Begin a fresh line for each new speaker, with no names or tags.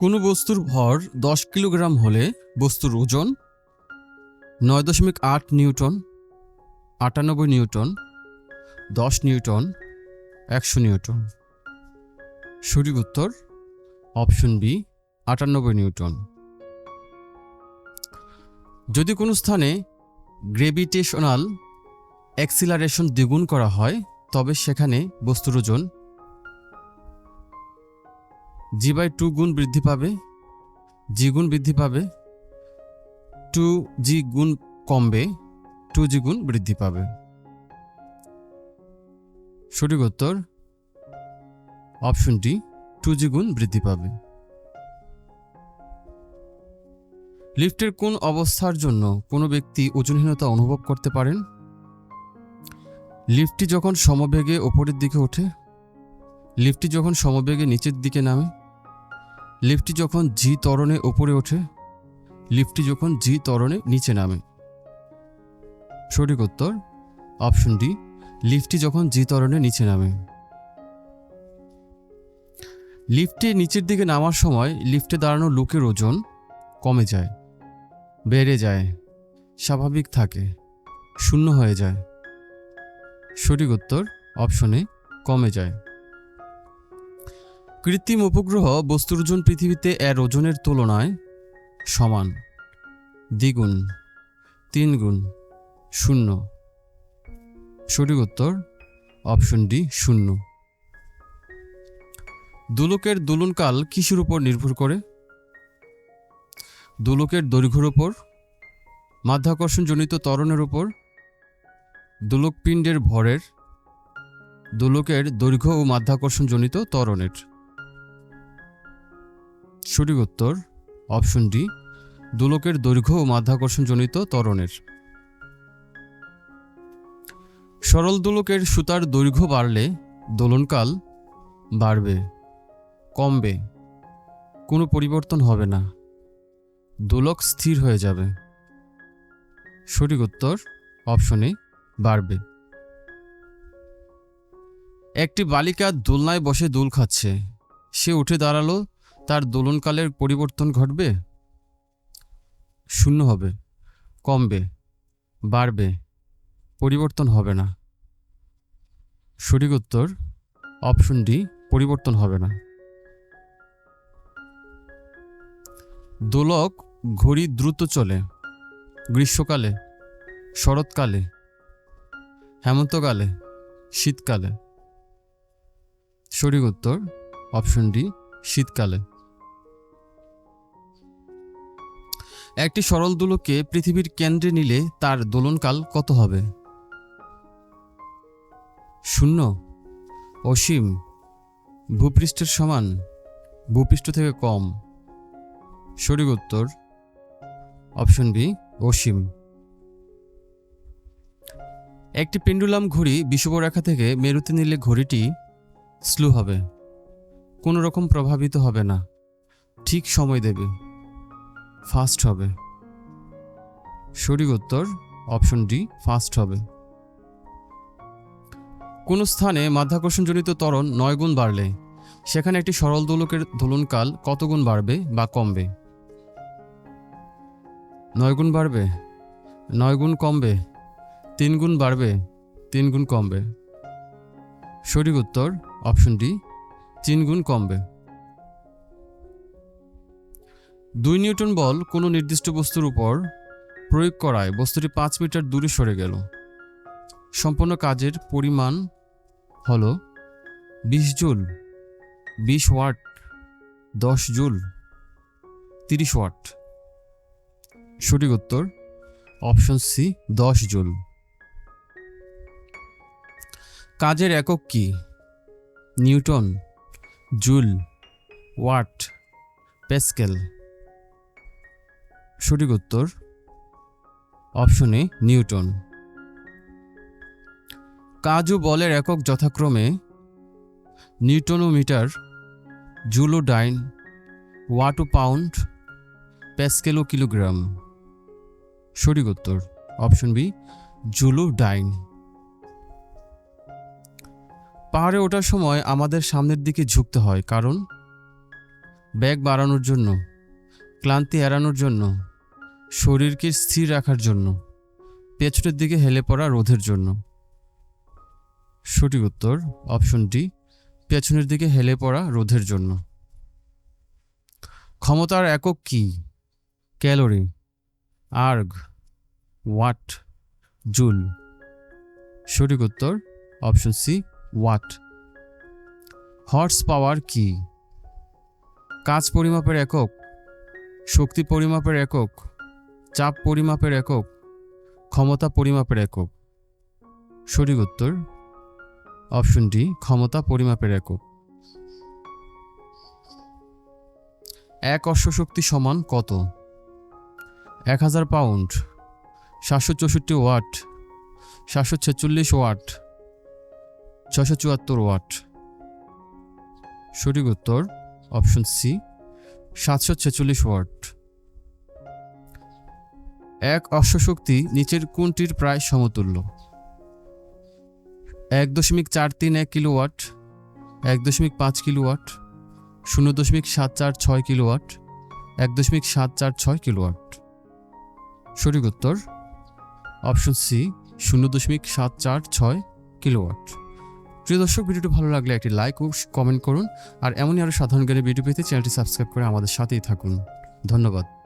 কোনো বস্তুর ভর দশ কিলোগ্রাম হলে বস্তুর ওজন নয় দশমিক আট নিউটন, আটানব্বই নিউটন, দশ নিউটন, একশো নিউটন। সঠিক উত্তর অপশন বি, আটানব্বই নিউটন। যদি কোনো স্থানে গ্রেভিটেশনাল অ্যাক্সিলারেশন দ্বিগুণ করা হয়, তবে সেখানে বস্তুর ওজন জি বাই টু গুণ বৃদ্ধি পাবে, জি গুণ বৃদ্ধি পাবে, টু জি গুণ কমবে, টু জি গুণ বৃদ্ধি পাবে। সঠিক উত্তর অপশনটি টু জি গুণ বৃদ্ধি পাবে। লিফটের কোন অবস্থার জন্য কোনো ব্যক্তি ওজনহীনতা অনুভব করতে পারেন? লিফটটি যখন সমবেগে ওপরের দিকে ওঠে, লিফটটি যখন সমবেগে নিচের দিকে নামে লিফটটি যখন জি ত্বরণে ওপরে ওঠে, লিফটটি যখন জি ত্বরণে নিচে নামে। সঠিক উত্তর, অপশন ডি, লিফটটি যখন জি ত্বরণে নিচে নামে। লিফটে নিচের দিকে নামার সময় লিফটে দাঁড়ানো লোকের ওজন কমে যায়, বেড়ে যায়, স্বাভাবিক থাকে, শূন্য হয়ে যায়। সঠিক উত্তর, অপশনে কমে যায়। কৃত্রিম উপগ্রহ বস্তুর ওজন পৃথিবীতে এর ওজনের তুলনায় সমান। দ্বিগুণ তিন গুণ শূন্য। সঠিক উত্তর, অপশন ডি, শূন্য। দোলকের দোলনকাল কিসের উপর নির্ভর করে? দোলকের দৈর্ঘ্যের উপর, মাধ্যাকর্ষণজনিত ত্বরণের উপর, দোলকপিণ্ডের ভরের, দোলকের দৈর্ঘ্য ও মাধ্যাকর্ষণজনিত ত্বরণের। সঠিক উত্তর অপশন ডি দোলকের দৈর্ঘ্য ও মাধ্যাকর্ষণজনিত ত্বরণের। সরল দোলকের সুতার দৈর্ঘ্য বাড়লে দোলনকাল বাড়বে, কমবে, কোনো পরিবর্তন হবে না, দোলক স্থির হয়ে যাবে। সঠিক উত্তর অপশনে বাড়বে। একটি বালিকা দোলনায় বসে দোল খাচ্ছে, সে উঠে দাঁড়াল তার দোলনকালের পরিবর্তন ঘটবে? শূন্য হবে, কমবে, বাড়বে, পরিবর্তন হবে না। সঠিক উত্তর, অপশন ডি, পরিবর্তন হবে না। দোলক ঘড়ি দ্রুত চলে, গ্রীষ্মকালে, শরৎকালে, হেমন্তকালে, শীতকালে। সঠিক উত্তর, অপশন ডি, শীতকালে। একটি সরল দোলককে পৃথিবীর কেন্দ্রে নিলে তার দোলনকাল কত হবে? শূন্য। অসীম। ভূপৃষ্ঠের সমান ভূপৃষ্ঠ থেকে কম। সঠিক উত্তর অপশন বি, অসীম। একটি পেন্ডুলাম ঘড়ি বিষুবরেখা থেকে মেরুতে নিলে ঘড়িটি স্লো হবে। কোনো রকম প্রভাবিত হবে না। ঠিক সময় দেবে। ফাস্ট হবে। সঠিক উত্তর অপশন ডি, ফাস্ট হবে। কোনো স্থানে মাধ্যাকর্ষণজনিত ত্বরণ নয় গুণ বাড়লে, সেখানে একটি সরল দোলকের দোলনকাল কত গুণ বাড়বে বা কমবে? নয় গুণ বাড়বে, নয় গুণ কমবে, তিন গুণ বাড়বে, তিন গুণ কমবে। সঠিক উত্তর অপশন ডি, তিন গুণ কমবে। দুই নিউটন বল কোনো নির্দিষ্ট বস্তুর উপর প্রয়োগ করায় বস্তুটি পাঁচ মিটার দূরে সরে গেল। সম্পূর্ণ কাজের পরিমাণ হল বিশ জুল, বিশ ওয়াট, দশ জুল, তিরিশ ওয়াট। সঠিক উত্তর অপশন সি, দশ জুল। কাজের একক কি? নিউটন, জুল, ওয়াট প্যাসকেল সঠিক উত্তর অপশন এ, নিউটন। কাজ ও বলের একক যথাক্রমে newton metre, joule dyne, watt ও পাউন্ড প্যাসকেল ও কিলোগ্রাম। সঠিক উত্তর অপশন বি, জুলোডাইন। পাহাড়ে ওঠার সময় আমাদের সামনের দিকে ঝুঁকতে হয়, কারণ ব্যাগ বাড়ানোর জন্য, ক্লান্তি এড়ানোর জন্য। শরীরকে স্থির রাখার জন্য, পেছনের দিকে হেলে পড়া রোধের জন্য। সঠিক উত্তর অপশন ডি পেছনের দিকে হেলে পড়া রোধের জন্য। ক্ষমতার একক কি? Calorie, erg, watt, joule. সঠিক উত্তর option C watt. Horsepower কি? কাজ পরিমাপের একক, শক্তি পরিমাপের একক চাপ পরিমাপের একক, ক্ষমতা পরিমাপের একক। সঠিক উত্তর, অপশন ডি, ক্ষমতা পরিমাপের একক। এক অশ্বশক্তি সমান কত? এক হাজার পাউন্ড, সাতশো চৌষট্টি ওয়াট, সাতশো ছেচল্লিশ ওয়াট ছশো চুয়াত্তর ওয়াট। সঠিক উত্তর, অপশন সি, সাতশো ছেচল্লিশ ওয়াট। এক অশ্বশক্তি নিচের কোনটির প্রায় সমতুল্য। এক দশমিক চার তিন এক কিলোওয়াট, এক দশমিক পাঁচ কিলোওয়াট, শূন্য দশমিক সাত চার ছয় কিলোওয়াট, এক দশমিক সাত চার ছয় কিলোওয়াট। সঠিক উত্তর? অপশন সি, শূন্য দশমিক সাত চার ছয় কিলোওয়াট। প্রিয় দর্শক, ভিডিওটি ভালো লাগলে একটি লাইক ও কমেন্ট করুন, আর এমনই আরও সাধারণ জ্ঞানের ভিডিও পেতে চ্যানেলটি সাবস্ক্রাইব করে আমাদের সাথেই থাকুন। ধন্যবাদ।